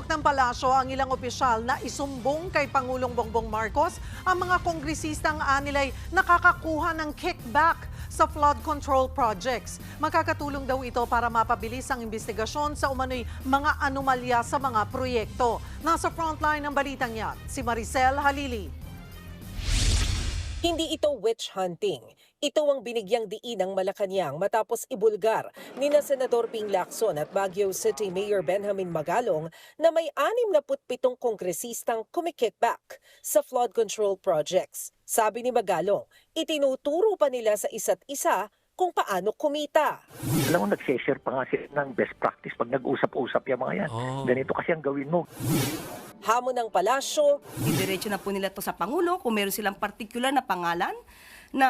Hinimok ng palasyo ang ilang opisyal na isumbong kay Pangulong Bongbong Marcos ang mga kongresistang anilay nakakakuha ng kickback sa flood control projects. Makakatulong daw ito para mapabilis ang investigasyon sa umano'y mga anomalya sa mga proyekto. Nasa frontline ng balitang yan, si Maricel Halili. Hindi ito witch hunting. Ito ang binigyang diin ng Malacanang matapos ibulgar ni na Senador Ping Lacson at Baguio City Mayor Benjamin Magalong na may 67 kongresistang kumikickback sa flood control projects. Sabi ni Magalong, itinuturo pa nila sa isa't isa kung paano kumita. Alam mo, nag-share pa nga sila ng best practice pag nag-usap-usap yung mga yan. Oh. Ganito kasi ang gawin mo. Hamon ng palasyo, Didiretso na po nila to sa Pangulo kung meron silang particular na pangalan na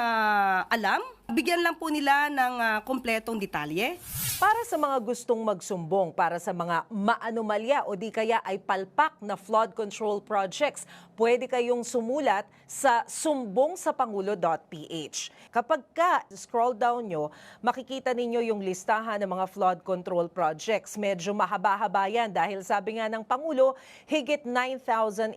alam. Bigyan lang po nila ng ah, kompletong detalye. Para sa mga gustong magsumbong para sa mga maanomalya o di kaya ay palpak na flood control projects, pwede kayong sumulat sa sumbongsapangulo.ph. Kapag ka scroll down nyo, makikita ninyo yung listahan ng mga flood control projects. Medyo mahaba-haba yan dahil sabi nga ng Pangulo, higit 9,800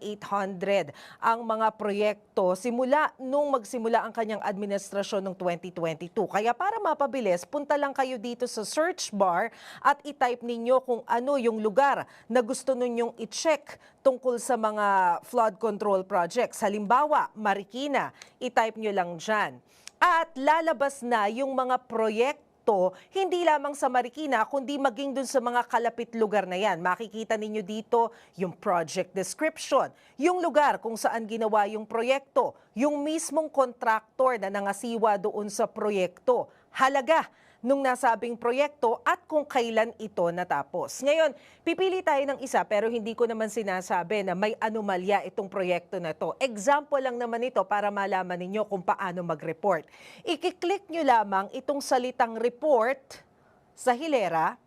ang mga proyekto simula nung magsimula ang kanyang administrasyon noong 2022. Kaya para mapabilis, punta lang kayo dito sa search bar at i-type ninyo kung ano yung lugar na gusto ninyong i-check tungkol sa mga flood control projects. Halimbawa, Marikina, i-type nyo lang dyan. At lalabas na yung mga proyekto hindi lamang sa Marikina, kundi maging dun sa mga kalapit lugar na yan. Makikita ninyo dito yung project description, yung lugar kung saan ginawa yung proyekto, yung mismong contractor na nangasiwa doon sa proyekto, halaga nung nasabing proyekto at kung kailan ito natapos. Ngayon, pipili tayo ng isa pero hindi ko naman sinasabi na may anomalya itong proyekto na to. Example lang naman ito para malaman ninyo kung paano mag-report. Ikiklik nyo lamang itong salitang report sa hilera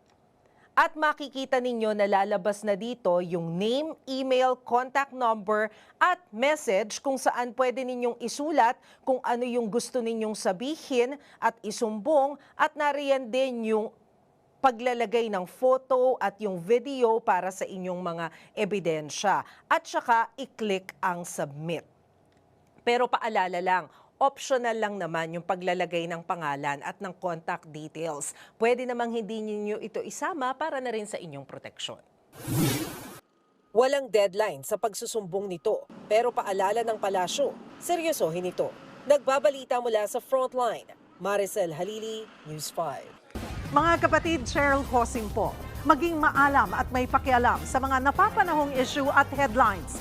at makikita ninyo na lalabas na dito yung name, email, contact number at message kung saan pwede ninyong isulat kung ano yung gusto ninyong sabihin at isumbong at nariyan din yung paglalagay ng photo at yung video para sa inyong mga ebidensya. At saka i-click ang submit. Pero paalala lang, optional lang naman yung paglalagay ng pangalan at ng contact details. Pwede namang hindi ninyo ito isama para na rin sa inyong proteksyon. Walang deadline sa pagsusumbong nito, pero paalala ng palasyo, seryosohin ito. Nagbabalita mula sa Frontline, Maricel Halili, News 5. Mga kapatid, Cheryl Hosing po. Maging maalam at may pakialam sa mga napapanahong issue at headlines.